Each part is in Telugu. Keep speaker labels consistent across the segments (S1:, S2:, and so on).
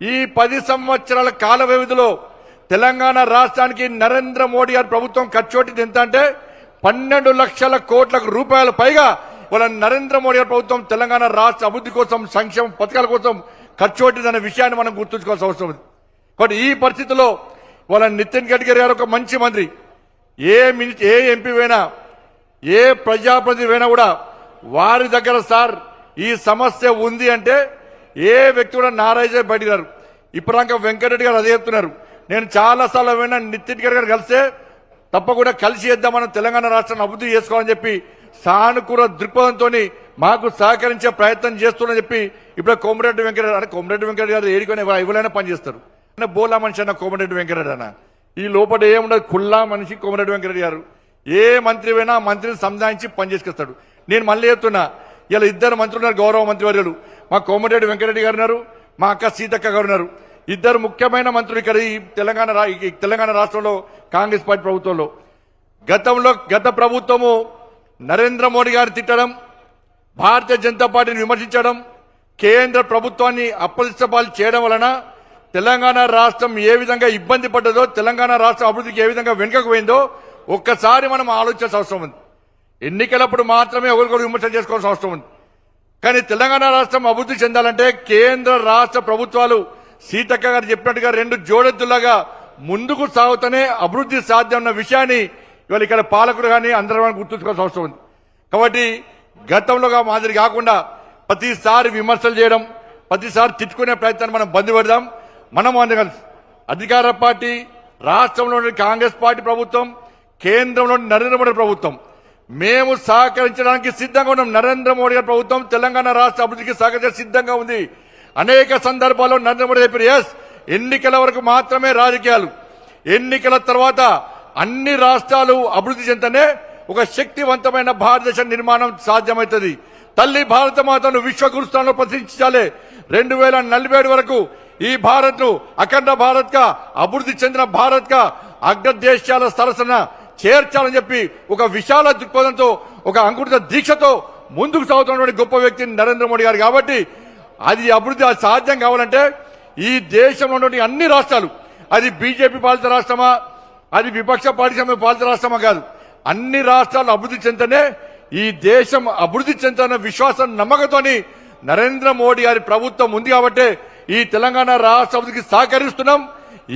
S1: ఈ పది సంవత్సరాల కాల వ్యవధిలో తెలంగాణ రాష్ట్రానికి నరేంద్ర మోడీ గారి ప్రభుత్వం ఖర్చు ఎంత అంటే పన్నెండు లక్షల కోట్ల రూపాయల పైగా వాళ్ళ నరేంద్ర మోడీ గారి ప్రభుత్వం తెలంగాణ రాష్ట్ర అభివృద్ధి కోసం సంక్షేమ పథకాల కోసం ఖర్చు పెట్టిందనే విషయాన్ని మనం గుర్తుంచుకోవాల్సిన అవసరం ఉంది. కాబట్టి ఈ పరిస్థితిలో వాళ్ళ నితిన్ గడ్కరీ గారు ఒక మంచి మంత్రి. ఏ మిని ఏ ఎంపీ అయినా ఏ ప్రజాప్రతినిధి అయినా కూడా వారి దగ్గర సార్ ఈ సమస్య ఉంది అంటే ఏ వ్యక్తి కూడా నారాజే బయటికి ఇప్పుడు ఇప్పటిదాకా వెంకటరెడ్డి గారు అదే చెప్తున్నారు. నేను చాలా సార్లు విన్నా నితిన్ గడ్కరీ గారు కలిస్తే తప్పకుండా కలిసి చేద్దామని తెలంగాణ రాష్ట్రాన్ని అభివృద్ధి చేసుకోవాలని చెప్పి సానుకూల దృక్పథంతో మాకు సహకరించే ప్రయత్నం చేస్తున్నారని చెప్పి ఇప్పుడు కోమరెడ్డి వెంకటరెడ్డి అంటే కోమరెడ్డి వెంకటరెడ్డి గారు ఏడుకొని ఎవరైనా పనిచేస్తారు అంటే బోలా మనిషి అన్న కోమరెడ్డి వెంకటరెడ్డి అన్న. ఈ లోపల ఏముండదు కుల్లా మనిషి కోమరెడ్డి వెంకటరెడ్డి గారు. ఏ మంత్రి అయినా మంత్రిని సంధానించి పనిచేసుకొస్తాడు నేను మళ్ళీ చెప్తున్నా ఇలా ఇద్దరు మంత్రులు ఉన్నారు గౌరవ మంత్రివర్యులు. మా కోమటిరెడ్డి వెంకటరెడ్డి గారు ఉన్నారు మా అక్క సీతక్క గారు ఉన్నారు ఇద్దరు ముఖ్యమైన మంత్రులు ఇక్కడ ఈ తెలంగాణ ఈ తెలంగాణ రాష్ట్రంలో కాంగ్రెస్ పార్టీ ప్రభుత్వంలో. గతంలో గత ప్రభుత్వము నరేంద్ర మోడీ గారిని తిట్టడం భారతీయ జనతా పార్టీని విమర్శించడం కేంద్ర ప్రభుత్వాన్ని అప్రదిష్టపాలు చేయడం వలన తెలంగాణ రాష్ట్రం ఏ విధంగా ఇబ్బంది పడ్డదో తెలంగాణ రాష్ట్రం అభివృద్ధికి ఏ విధంగా వెనుకకు పోయిందో ఒక్కసారి మనం ఆలోచించాల్సిన అవసరం ఉంది. ఎన్నికలప్పుడు మాత్రమే ఒకరికొకరు విమర్శలు చేసుకోవాల్సిన అవసరం ఉంది. కానీ తెలంగాణ రాష్ట్రం అభివృద్ధి చెందాలంటే కేంద్ర రాష్ట్ర ప్రభుత్వాలు సీతక్క గారు చెప్పినట్టుగా రెండు జోడెద్దులాగా ముందుకు సాగుతూనే అభివృద్ధి సాధ్యం అన్న విషయాన్ని ఇవాళ ఇక్కడ పాలకులు కానీ అందరం గుర్తుంచుకోవాల్సిన అవసరం ఉంది. కాబట్టి గతంలోగా మాదిరి కాకుండా ప్రతిసారి విమర్శలు చేయడం ప్రతిసారి తిట్టుకునే ప్రయత్నాన్ని మనం బంద్ పెడదాం. మనం అందుకని అధికార పార్టీ రాష్ట్రంలోని కాంగ్రెస్ పార్టీ ప్రభుత్వం కేంద్రంలోని నరేంద్ర మోడీ ప్రభుత్వం మేము సహకరించడానికి సిద్ధంగా ఉన్నాం. నరేంద్ర మోడీ గారి ప్రభుత్వం తెలంగాణ రాష్ట్ర అభివృద్ధికి సహకరించ సిద్ధంగా ఉంది. అనేక సందర్భాల్లో నరేంద్ర మోడీ చెప్పారు ఎస్ ఎన్నికల వరకు మాత్రమే రాజకీయాలు. ఎన్నికల తర్వాత అన్ని రాష్ట్రాలు అభివృద్ధి చెందనే ఒక శక్తివంతమైన భారతదేశ నిర్మాణం సాధ్యమవుతుంది. తల్లి భారత మాతను విశ్వగురుస్థానంలో ప్రతిష్ఠించాలి. రెండు వేల నలభై ఏడు వరకు ఈ భారత్ను అఖండ భారత్గా అభివృద్ధి చెందిన భారత్గా అగ్రదేశాల సరసన చేర్చాలని చెప్పి ఒక విశాల దృక్పథంతో ఒక అంకురిత దీక్షతో ముందుకు సాగుతున్నటువంటి గొప్ప వ్యక్తి నరేంద్ర మోడీ గారు కాబట్టి అది అభివృద్ధి అది సాధ్యం కావాలంటే ఈ దేశంలో ఉన్నటువంటి అన్ని రాష్ట్రాలు అది బీజేపీ పాలిత రాష్ట్రమా అది విపక్ష పార్టీ పాలిత రాష్ట్రమా కాదు అన్ని రాష్ట్రాలు అభివృద్ధి చెందనే ఈ దేశం అభివృద్ధి చెందుతున్న విశ్వాసం నమ్మకంతోని నరేంద్ర మోడీ గారి ప్రభుత్వం ఉంది కాబట్టి ఈ తెలంగాణ రాష్ట్ర అభివృద్ధికి సహకరిస్తున్నాం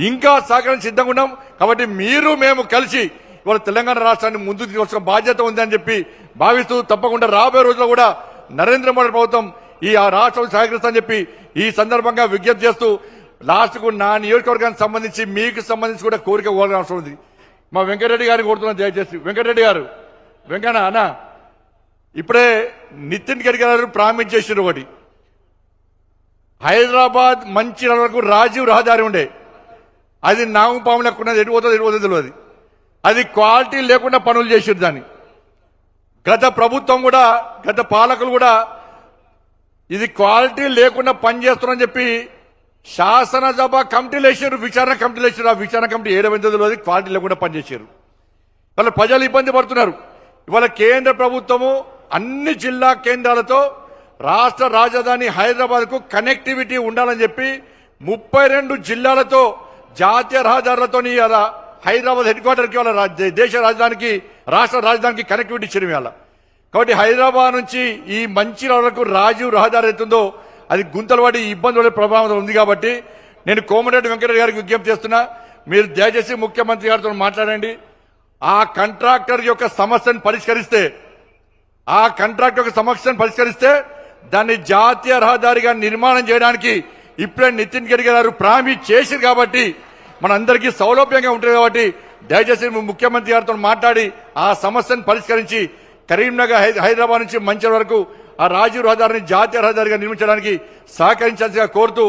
S1: ఇంకా సహకరణ సిద్ధంగా ఉన్నాం. కాబట్టి మీరు మేము కలిసి ఇవాళ తెలంగాణ రాష్ట్రాన్ని ముందుకు తీసుకొచ్చిన బాధ్యత ఉందని చెప్పి భావిస్తూ తప్పకుండా రాబోయే రోజుల్లో కూడా నరేంద్ర మోడీ ప్రభుత్వం ఈ ఆ రాష్ట్రం సహకరిస్తామని చెప్పి ఈ సందర్భంగా విజ్ఞప్తి చేస్తూ లాస్ట్కు నా నియోజకవర్గానికి సంబంధించి మీకు సంబంధించి కూడా కోరిక కోరడం అవసరం ఉంది. మా వెంకటరెడ్డి గారిని కోరుతున్నాను దయచేసి. వెంకటరెడ్డి గారు వెంకన్న అన్న ఇప్పుడే నితిన్ గడ్కరీ గారు ప్రామిస్ చేసిన ఒకటి. హైదరాబాద్ మంచి వరకు రాజీవ్ రహదారి ఉండే. అది నాగు పాము లెక్కున్నది ఎటు పోతుంది ఎటు పోతుంది తెలియదు అది క్వాలిటీ లేకుండా పనులు చేసారు దాన్ని. గత ప్రభుత్వం కూడా గత పాలకులు కూడా ఇది క్వాలిటీ లేకుండా పనిచేస్తున్నారని చెప్పి శాసనసభ కమిటీలు వేసారు విచారణ కమిటీలు వేసారు ఆ విచారణ కమిటీ ఏడవైందో అది క్వాలిటీ లేకుండా పనిచేశారు వాళ్ళ ప్రజలు ఇబ్బంది పడుతున్నారు. ఇవాళ కేంద్ర ప్రభుత్వము అన్ని జిల్లా కేంద్రాలతో రాష్ట్ర రాజధాని హైదరాబాద్కు కనెక్టివిటీ ఉండాలని చెప్పి ముప్పై రెండు జిల్లాలతో జాతీయ రహదారులతో హైదరాబాద్ హెడ్ క్వార్టర్కి వాళ్ళ దేశ రాజధానికి రాష్ట్ర రాజధానికి కనెక్టివిటీ ఇచ్చిన ఇవాళ. కాబట్టి హైదరాబాద్ నుంచి ఈ మంచి వరకు రాజీవ్ రహదారి అవుతుందో అది గుంతలు పడి ఇబ్బందుల ప్రభావం ఉంది కాబట్టి నేను కోమటిరెడ్డి వెంకటరెడ్డి గారికి విజ్ఞప్తి చేస్తున్నా. మీరు దయచేసి ముఖ్యమంత్రి గారితో మాట్లాడండి. ఆ కాంట్రాక్టర్ యొక్క సమస్యను పరిష్కరిస్తే ఆ కాంట్రాక్టర్ యొక్క సమస్యను పరిష్కరిస్తే దాన్ని జాతీయ రహదారిగా నిర్మాణం చేయడానికి ఇప్పుడే నితిన్ గడ్కరీ గారు ప్రామి చేశారు కాబట్టి మనందరికీ సౌలభ్యంగా ఉంటుంది కాబట్టి దయచేసి ముఖ్యమంత్రి గారితో మాట్లాడి ఆ సమస్యను పరిష్కరించి కరీంనగర్ హై- హైదరాబాద్ నుంచి మంచి వరకు ఆ రాజీవ్ రహదారిని జాతీయ రహదారిగా నిర్మించడానికి సహకరించాల్సిగా కోరుతూ